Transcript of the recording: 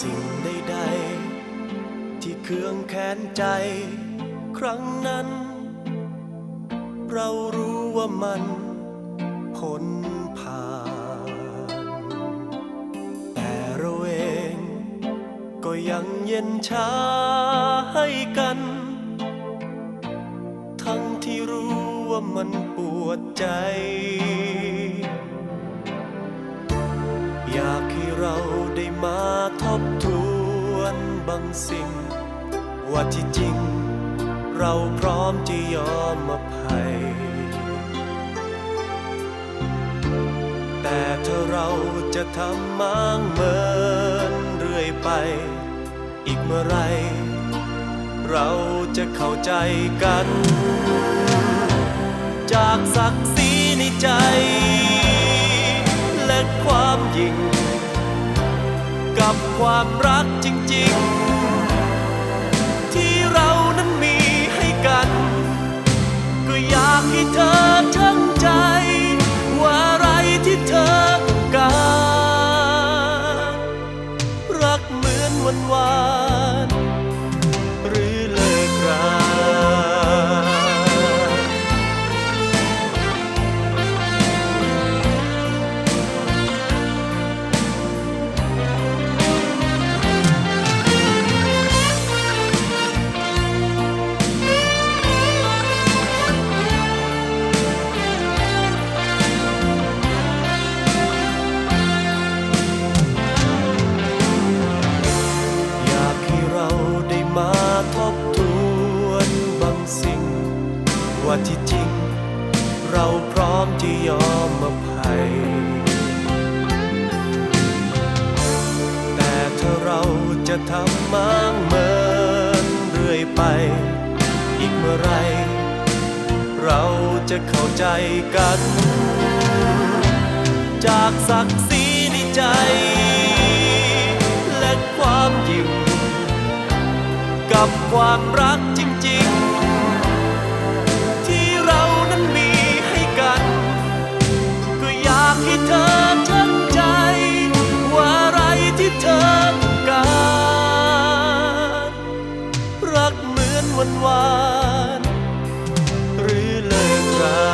สิ่งใดๆที่เคืองแค้นใจ ครั้งนั้น เรารู้ว่ามันพ้นผ่าน แต่เราเองก็ยังเย็นชาให้กัน ทั้งที่รู้ว่ามันปวดใจ ได้มาทบทวนบางสิ่ง ว่าที่จริง เราพร้อมจะยอมอภัย แต่ถ้าเราจะทำมางเมินเรื่อยไป อีกเมื่อไร เราจะเข้าใจกัน จากศักดิ์ศรีในใจ และความยิ่ง ความรักจริง ๆ ว่าที่จริง เราพร้อมจะยอมอภัย แต่ถ้าเราจะทำมางเมินเรื่อยไป อีกเมื่อไร เราจะเข้าใจกัน จากศักดิ์ศรีในใจ และความยิ่งกับความรัก วันวานหรือเลยครั